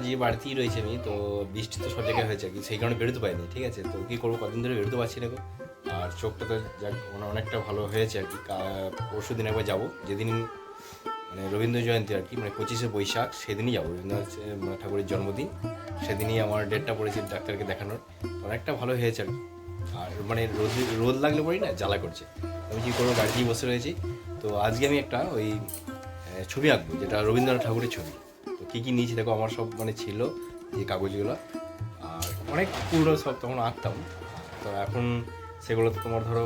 আজ বাড়িতেই রয়েছে আমি তো বৃষ্টি তো সব জায়গায় হয়েছে কি সেই কারণে বেরোতে পারিনি, ঠিক আছে? তো কী করব? কদিন ধরে বেরোতে পারছি না। আর চোখটা তো যাক মানে অনেকটা ভালো হয়েছে আর কি। পরশু দিন একবার যাব, যেদিন মানে রবীন্দ্র জয়ন্তী আর কি মানে পঁচিশে বৈশাখ, সেদিনই যাব। রবীন্দ্রনাথ ঠাকুরের জন্মদিন, সেদিনই আমার ডেটটা পড়েছে ডাক্তারকে দেখানোর। অনেকটা ভালো হয়েছে আর কি। আর মানে রোদ রোদ লাগলে পরেই না, জ্বালা করছে। আমি কী করব? বাড়িতেই বসে রয়েছি। তো আজকে আমি একটা ওই ছবি আঁকবো, যেটা রবীন্দ্রনাথ ঠাকুরের ছবি। কী কী নিয়েছি দেখো, আমার সব মানে ছিল এই কাগজগুলো। আর অনেক পুরো সব তখন আঁকতাম। তো এখন সেগুলো তো তোমার ধরো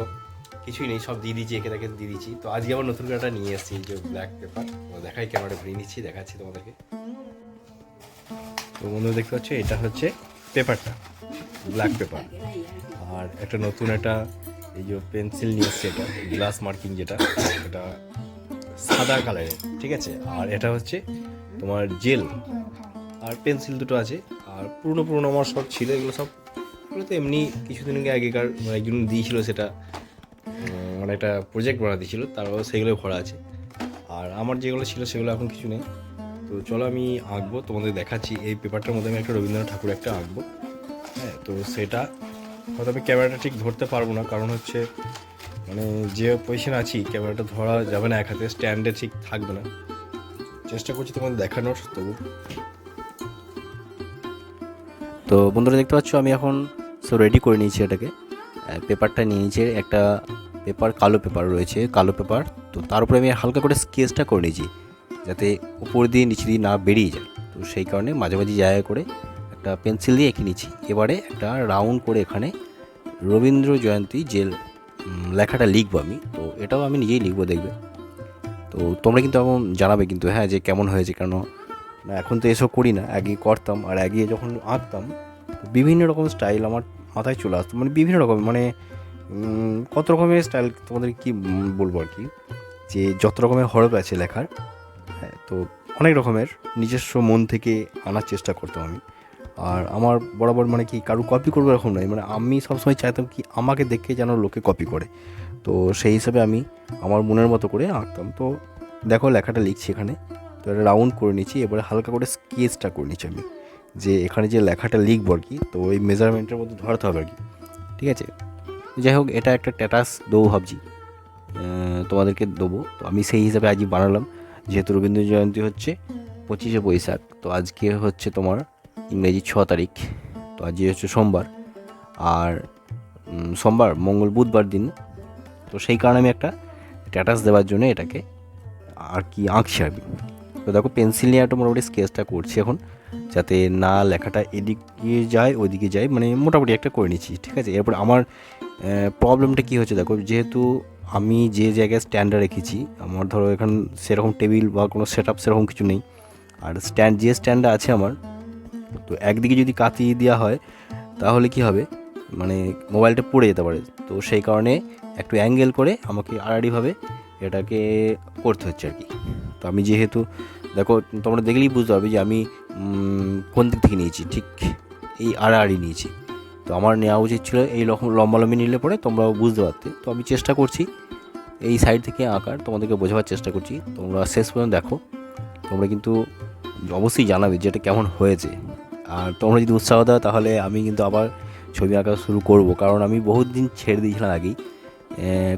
কিছুই নেই, সব দিয়ে দিয়েছি, একে দেখে দিয়ে দিচ্ছি তো আজকে আবার নতুন একটা নিয়ে এসেছি যে ব্ল্যাক পেপার তো দেখাই ক্যামেরাটা ঘুরিয়ে নিচ্ছি, দেখাচ্ছি তোমাদেরকে। তো বন্ধু দেখতে পাচ্ছ, এটা হচ্ছে পেপারটা ব্ল্যাক পেপার আর একটা নতুন একটা, এই যে পেন্সিল নিয়ে এসছে এটা গ্লাস মার্কিং যেটা, এটা সাদা কালারের ঠিক আছে? আর এটা হচ্ছে তোমার জেল আর পেন্সিল দুটো আছে, আর পুরনো পুরনো আমার সব ছিল, এগুলো সব এগুলো তো এমনি কিছুদিন আগে আগেকার মানে একজন দিয়েছিল সেটা মানে একটা প্রজেক্ট বানা দিয়েছিল, তারপর সেগুলো ভরা আছে। আর আমার যেগুলো ছিল সেগুলো এখন কিছু নেই। তো চলো আমি আঁকবো, তোমাদের দেখাচ্ছি, এই পেপারটার মধ্যে আমি একটা রবীন্দ্রনাথ ঠাকুর একটা আঁকবো। হ্যাঁ তো সেটা হয়তো আমি ক্যামেরাটা ঠিক ধরতে পারব না, কারণ হচ্ছে মানে যে পজিশন আছি ক্যামেরাটা ধরা যাবে না এক হাতে স্ট্যান্ডে ঠিক থাকবে না। চেষ্টা করছি তোমাদের দেখানোর তবু তো বন্ধুরা দেখতে পাচ্ছ, আমি এখন সব রেডি করে নিয়েছি এটাকে। পেপারটা নিয়ে নিয়েছি, একটা পেপার, কালো পেপার রয়েছে, কালো পেপার। তো তার উপরে আমি হালকা করে স্কেচটা করে নিয়েছি, যাতে উপর দিয়ে নিচে দিয়ে না বেরিয়ে যায়। তো সেই কারণে মাঝে মাঝে জায়গা করে একটা পেন্সিল দিয়ে এঁকে নিয়েছি। এবারে একটা রাউন্ড করে এখানে রবীন্দ্র জয়ন্তী যে লেখাটা লিখব আমি। তো এটাও আমি নিজেই লিখব, দেখবে। তো তোমরা কিন্তু এখন জানাবে কিন্তু হ্যাঁ যে কেমন হয়েছে, কেন না। এখন তো এসব করি না, আগে করতাম আর আগে যখন আঁকতাম বিভিন্ন রকম স্টাইল আমার মাথায় চলে আসতো। মানে বিভিন্ন রকম মানে কত রকমের স্টাইল তোমাদের কি বলব আর কি, যে যত রকমের হরফ আছে লেখার হ্যাঁ তো অনেক রকমের নিজস্ব মন থেকে আনার চেষ্টা করতাম আমি। আর আমার বরাবর মানে কি কারও কপি করব এরকম নয়। মানে আমি সবসময় চাইতাম কি আমাকে দেখে যেন লোকে কপি করে। তো সেই হিসাবে আমি আমার মনের মতো করে আঁকতাম। তো দেখো লেখাটা লিখছি এখানে। তো এটা রাউন্ড করে নিচ্ছি। এবারে হালকা করে স্কেচটা করে নিচ্ছি আমি। যে এখানে যে লেখাটা লিখব আর কি, তো ওই মেজারমেন্টের মধ্যে ধরাতে হবে আর কি। ঠিক আছে? যাই হোক, এটা একটা স্ট্যাটাস দেবো ভাবছি। তোমাদেরকে দেবো। তো আমি সেই হিসাবে আজই বানালাম। যেহেতু রবীন্দ্র জয়ন্তী হচ্ছে পঁচিশে বৈশাখ। তো আজকে হচ্ছে তোমার ইংরেজি ছ তারিখ, তো আজকে হচ্ছে সোমবার। আর সোমবার, মঙ্গল, বুধবার দিন। তো সেই কারণে আমি একটা স্ট্যাটাস দেওয়ার জন্য এটাকে আর কি আঁকছি আমি। তো দেখো পেন্সিল নিয়ে একটা মোটামুটি স্কেচটা করছি এখন, যাতে না লেখাটা এদিকে যায় ওদিকে যায়। মানে মোটামুটি একটা করে নিচ্ছি, ঠিক আছে? এরপর আমার প্রবলেমটা কী হচ্ছে দেখো, যেহেতু আমি যে জায়গায় স্ট্যান্ডার্ড রেখেছি, আমার ধরো এখন সেরকম টেবিল বা কোনো সেট আপ সেরকম কিছু নেই। আর স্ট্যান্ড যে স্ট্যান্ডটা আছে আমার তো একদিকে যদি কাতি দেওয়া হয়, তাহলে কি হবে? মানে মোবাইলটা পড়ে যেতে পারে। তো সেই কারণে একটু অ্যাঙ্গেল করে আমাকে আড়াআড়িভাবে এটাকে করতে হচ্ছে আর কি। তো আমি যেহেতু, দেখো, তোমরা দেখলেই বুঝতে পারবে যে আমি কোন দিক থেকে নিয়েছি? ঠিক এই আড়াআড়ি নিয়েছি। তো আমার নেওয়া উচিত ছিল এই রকম লম্বালম্বি নিলে পরে তোমরাও বুঝতে পারতে। তো আমি চেষ্টা করছি এই সাইড থেকে আঁকার, তোমাদেরকে বোঝাবার চেষ্টা করছি। তোমরা শেষ পর্যন্ত দেখো। তোমরা কিন্তু অবশ্যই জানাবে যে এটা কেমন হয়েছে। আর তোমরা যদি উৎসাহ দাও, তাহলে আমি কিন্তু আবার ছবি আঁকা শুরু করব। কারণ আমি বহুত দিন ছেড়ে দিয়েছিলাম আগেই।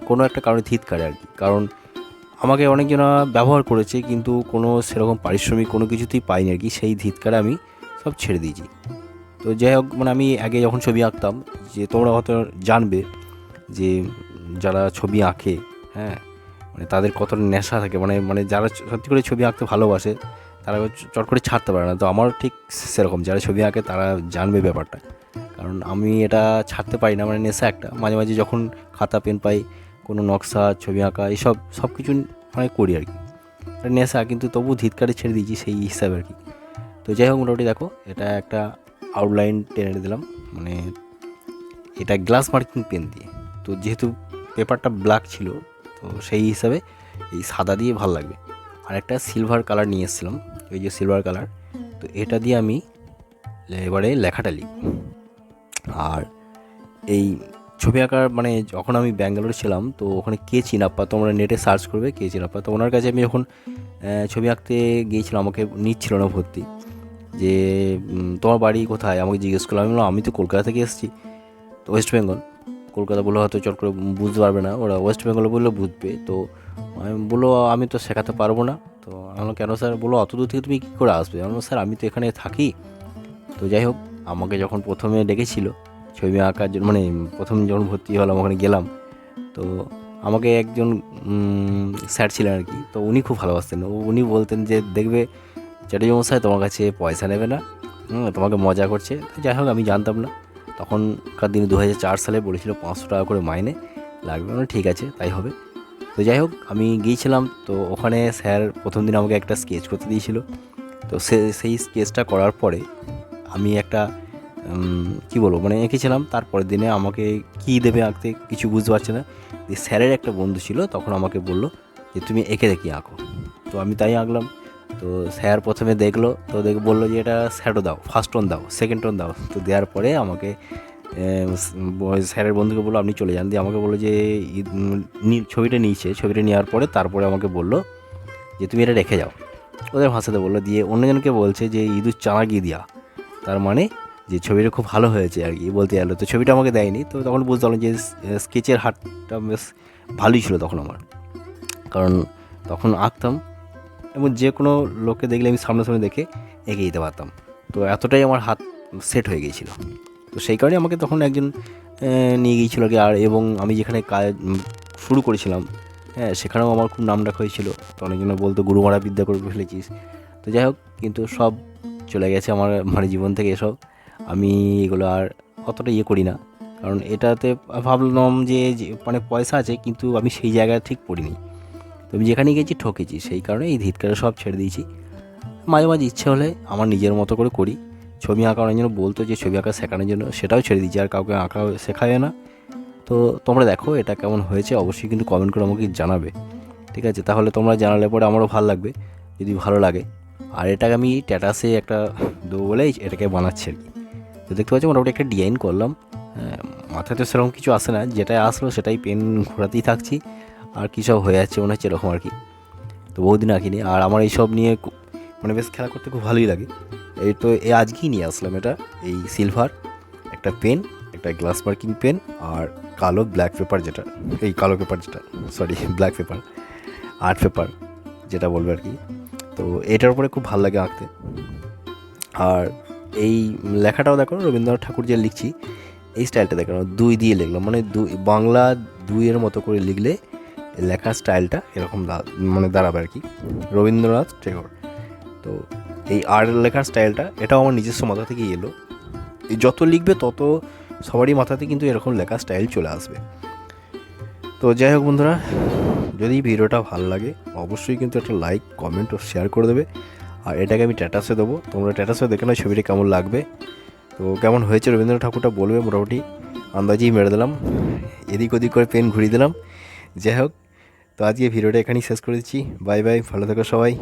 কোনো একটা কারণে থিতকারে আর কি। কারণ আমাকে অনেকজনা ব্যবহার করেছে, কিন্তু কোনো সেরকম পারিশ্রমিক, কোনো কিছুতেই পাইনি আর কি। সেই ধিৎকারে আমি সব ছেড়ে দিয়েছি। তো যাই হোক মানে আমি আগে যখন ছবি আঁকতাম, যে তোমরা হয়তো জানবে যে যারা ছবি আঁকে হ্যাঁ মানে তাদের কতটা নেশা থাকে। মানে মানে যারা সত্যি করে ছবি আঁকতে ভালোবাসে তারা চট করে ছাড়তে পারে না। তো আমার ঠিক সেরকম, যারা ছবি আঁকে তারা জানবে ব্যাপারটা। কারণ আমি এটা ছাড়তে পারি না মানে নেশা একটা। মাঝে মাঝে যখন খাতা, পেন পাই, কোনো নকশা, ছবি আঁকা এইসব সব কিছু মানে করি আর কি। এটা নেশা, কিন্তু তবু ধিৎকারে ছেড়ে দিয়েছি সেই হিসাবে আর কি। তো যাই হোক, মোটামুটি দেখো, এটা একটা আউটলাইন টেনে দিলাম। মানে এটা গ্লাস মার্কিং পেন দিয়ে। তো যেহেতু পেপারটা ব্ল্যাক ছিল, তো সেই হিসাবে এই সাদা দিয়ে ভালো লাগবে। আর একটা সিলভার কালার নিয়ে এসেছিলাম। এই যে সিলভার কালার তো এটা দিয়ে আমি এবারে লেখাটা লিখব। আর এই ছবি আঁকার মানে যখন আমি ব্যাঙ্গালোরে ছিলাম, তো ওখানে কে চিনাপ্পা তোমরা নেটে সার্চ করবে কে চিনাপ্পা। তো ওনার কাছে আমি যখন ছবি আঁকতে গিয়েছিলাম, আমাকে নিচ্ছিল না ভর্তি। যে তোমার বাড়ি কোথায়? আমাকে জিজ্ঞেস করল। আমি বললাম, আমি তো কলকাতা থেকে এসেছি, তো ওয়েস্ট বেঙ্গল কলকাতা বলে হয়তো চট করে বুঝতে পারবে না। ওরা ওয়েস্ট বেঙ্গলে বললে, বুঝবে। তো, আমি বলল, আমি তো শেখাতে পারব না। তো আমি কেন স্যার? বলো অত দূর থেকে তুমি কী করে আসবে? আমি স্যার, আমি তো এখানে থাকি। তো যাই হোক, আমাকে যখন প্রথমে ডেকেছিল, ছবি আঁকার জন্য মানে প্রথম যখন ভর্তি হলাম, ওখানে গেলাম, তো আমাকে একজন স্যার ছিলেন আর কি, তো উনি খুব ভালোবাসতেন। উনি বলতেন যে, দেখবে চ্যাটার্জি মশাই, তোমার কাছে পয়সা নেবে না তোমাকে মজা করছে। যাই হোক, আমি জানতাম না। তখনকার দিনে দু হাজার চার সালে বলেছিল পাঁচশো টাকা করে মাইনে, লাগবে মানে ঠিক আছে, তাই হবে। তো যাই হোক, আমি গিয়েছিলাম, তো ওখানে স্যার প্রথম দিন আমাকে একটা স্কেচ করতে দিয়েছিল। তো সে, সেই স্কেচটা করার পরে আমি একটা কি বলব মানে এঁকেছিলাম। তারপরের দিনে আমাকে কি দেবে আঁকতে কিছু বুঝতে পারছি না। স্যারের একটা বন্ধু ছিল, তখন আমাকে বলল যে, তুমি এঁকে দেখি আঁকো। তো আমি তাই আঁকলাম। তো স্যার প্রথমে দেখল, তো দেখে বলল যে, এটা শ্যাডো দাও ফার্স্ট টোন দাও সেকেন্ড টোন দাও। তো দেওয়ার পরে আমাকে স্যারের বন্ধুকে বলল, আপনি চলে যান। দিয়ে আমাকে বলল যে ছবিটা নিয়েছে। ছবিটা নেওয়ার পরে তারপরে আমাকে বলল যে, তুমি এটা রেখে যাও। ওদের ভাষাতে বলল, দিয়ে অন্যজনকে বলছে যে ইঁদুর চানা গিয়ে দিয়া। তার মানে যে, ছবিটা খুব ভালো হয়েছে আর কি, বলতে গেলো। তো ছবিটা আমাকে দেয়নি। তো তখন বুঝতে পারলাম যে স্কেচের হাতটা বেশ ভালোই ছিল তখন আমার। কারণ তখন আঁকতাম এবং যে কোনো লোককে দেখলে আমি সামনাসামনি দেখে এগিয়ে দিতে পারতাম। তো এতটাই আমার হাত সেট হয়ে গিয়েছিল। তো সেই কারণে আমাকে তখন একজন নিয়ে গিয়েছিল আর কি। আর এবং আমি যেখানে কাজ শুরু করেছিলাম হ্যাঁ সেখানেও আমার খুব নাম ডাকা হয়েছিল। তো অনেকজন বলতো গুরুমারা বিদ্যা করে ফেলেছিস তো যাই হোক, কিন্তু সব চলে গেছে আমার মানে জীবন থেকে এসব। আমি এগুলো আর অতটা ইয়ে করি না। কারণ এটাতে ভাবলাম যে মানে পয়সা আছে, কিন্তু আমি সেই জায়গায় ঠিক পড়িনি। তো আমি যেখানে গেছি, ঠকেছি। সেই কারণে এই ধিৎকারে সব ছেড়ে দিয়েছি। মাঝে মাঝে ইচ্ছে হলে আমার নিজের মতো করে করি। ছবি আঁকা অনেক জন্য বলতো যে ছবি আঁকা শেখানোর জন্য সেটাও ছেড়ে দিয়েছি আর কাউকে আঁকা শেখায় না। তো তোমরা দেখো এটা কেমন হয়েছে অবশ্যই কিন্তু কমেন্ট করে আমাকে জানাবে। ঠিক আছে তাহলে তোমরা জানালে পরে আমারও ভালো লাগবে যদি ভালো লাগে। আর এটাকে আমি ট্যাটাসে একটা দেবো বলেই এটাকে বানাচ্ছি আর কি। তো দেখতে পাচ্ছি মোটামুটি একটা ডিজাইন করলাম। হ্যাঁ, মাথায় তো সেরকম কিছু আসে না যেটাই আসলো সেটাই পেন ঘোরাতেই থাকছি। আর কী সব হয়ে যাচ্ছে মনে হচ্ছে এরকম আর কি। তো বহুদিন আঁকিনি আর আমার এইসব নিয়ে মানে বেশ খেলা করতে খুব ভালোই লাগে। এই তো এই আজকেই নিয়ে আসলাম এটা, এই সিলভার একটা পেন একটা গ্লাস মার্কিং পেন আর কালো ব্ল্যাক পেপার যেটা, এই কালো পেপার যেটা sorry black paper art paper যেটা বলবে আর কি। তো এটার উপরে খুব ভালো লাগে আঁকতে। আর এই লেখাটাও দেখো, রবীন্দ্রনাথ ঠাকুর যে লিখছি, এই স্টাইলটা দেখো দুই দিয়ে লিখলাম মানে দুই বাংলা দুইয়ের মতো করে লিখলে লেখার স্টাইলটা এরকম মানে দাঁড়াবে আর কি। রবীন্দ্রনাথ টেগোর। তো এই আর লেখার স্টাইলটা এটাও আমার নিজস্ব মাথা থেকেই এলো। এই যত লিখবে, তত সবারই মাথাতে কিন্তু এরকম লেখার স্টাইল চলে আসবে। তো যাই হোক বন্ধুরা, যদি ভিডিওটা ভালো লাগে, অবশ্যই কিন্তু একটা লাইক কমেন্ট ও শেয়ার করে দেবে। আর এটাকে আমি স্ট্যাটাসে দেবো। তোমরা স্ট্যাটাসে দেখে নাও ছবিটা কেমন লাগবে। তো কেমন হয়েছে রবীন্দ্রনাথ ঠাকুরটা বলবে মোটামুটি। আন্দাজেই মেরে দিলাম। এদিক ওদিক করে পেন ঘুরিয়ে দিলাম। যাই হোক, তো আজকে ভিডিওটা এখানেই শেষ করে দিচ্ছি। বাই বাই, ভালো থেকো সবাই।